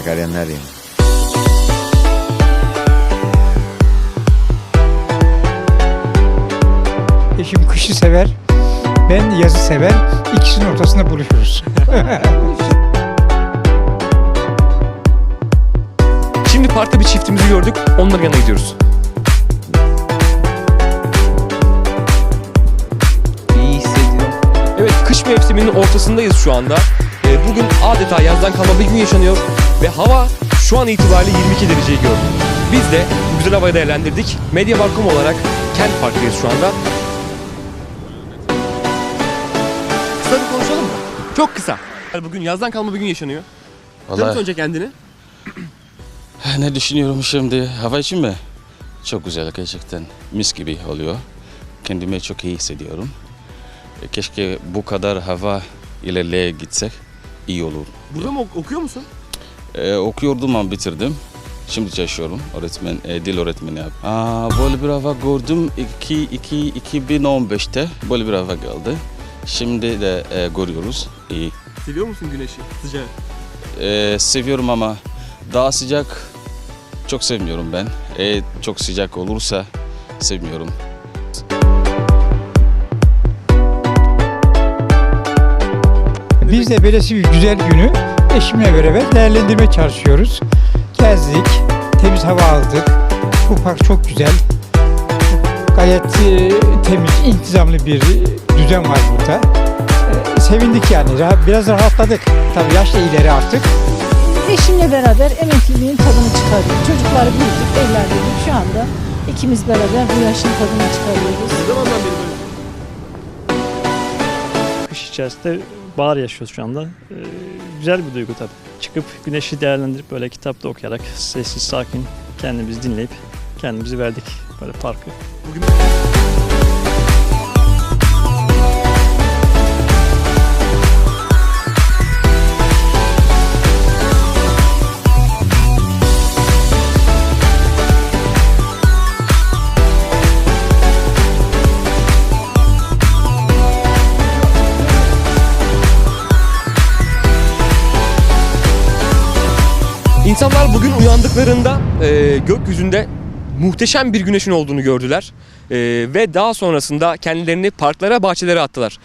günler yani. Eşim kışı sever, ben yazı sever. İkisinin ortasında buluşuruz. Şimdi parkta bir çiftimizi gördük. Onların yanına gidiyoruz. İyi hissediyorum. Evet kış mevsiminin ortasındayız şu anda. Ee, bugün adeta yazdan kalma bir gün yaşanıyor. Ve hava şu an itibariyle 22 dereceyi gördü. Biz de bu güzel havayı değerlendirdik. Medya Balkon olarak Kent Park'tayız şu anda. Kısa bir konuşalım mı? Çok kısa. Bugün yazdan kalma bir gün yaşanıyor. Tanıt Vallahi önce kendini. ne düşünüyorum şimdi hava için mi? Çok güzel gerçekten mis gibi oluyor. Kendimi çok iyi hissediyorum. E, Keşke bu kadar hava ilerleye gitsek iyi olur. Burada mı ok- okuyor musun? Ee, okuyordum ama bitirdim. Şimdi çalışıyorum. Öğretmen, e, dil öğretmeni yap. Aa, böyle bir hava gördüm 2, 2, 2015'te böyle bir hava geldi. Şimdi de e, görüyoruz. İyi. Seviyor musun güneşi, sıcağı? Ee, seviyorum ama daha sıcak çok sevmiyorum ben. E, çok sıcak olursa sevmiyorum. Biz de böylesi bir güzel günü eşimle beraber değerlendirmeye çalışıyoruz. Gezdik, temiz hava aldık. Bu park çok güzel. Gayet e, temiz, intizamlı bir düzen var burada. E, sevindik yani, Rah- biraz rahatladık. Tabii yaş da ileri artık. Eşimle beraber emekliliğin tadını çıkarıyoruz. Çocukları büyüdük, evlendirdik. Şu anda ikimiz beraber bu yaşın tadını çıkarıyoruz. Ne zamandan beri böyle? Kış içerisinde bahar yaşıyoruz şu anda. Ee, güzel bir duygu tabii. Çıkıp güneşi değerlendirip böyle kitapta okuyarak sessiz sakin kendimizi dinleyip kendimizi verdik böyle parkı. Bugün İnsanlar bugün uyandıklarında e, gökyüzünde muhteşem bir güneşin olduğunu gördüler. E, ve daha sonrasında kendilerini parklara, bahçelere attılar.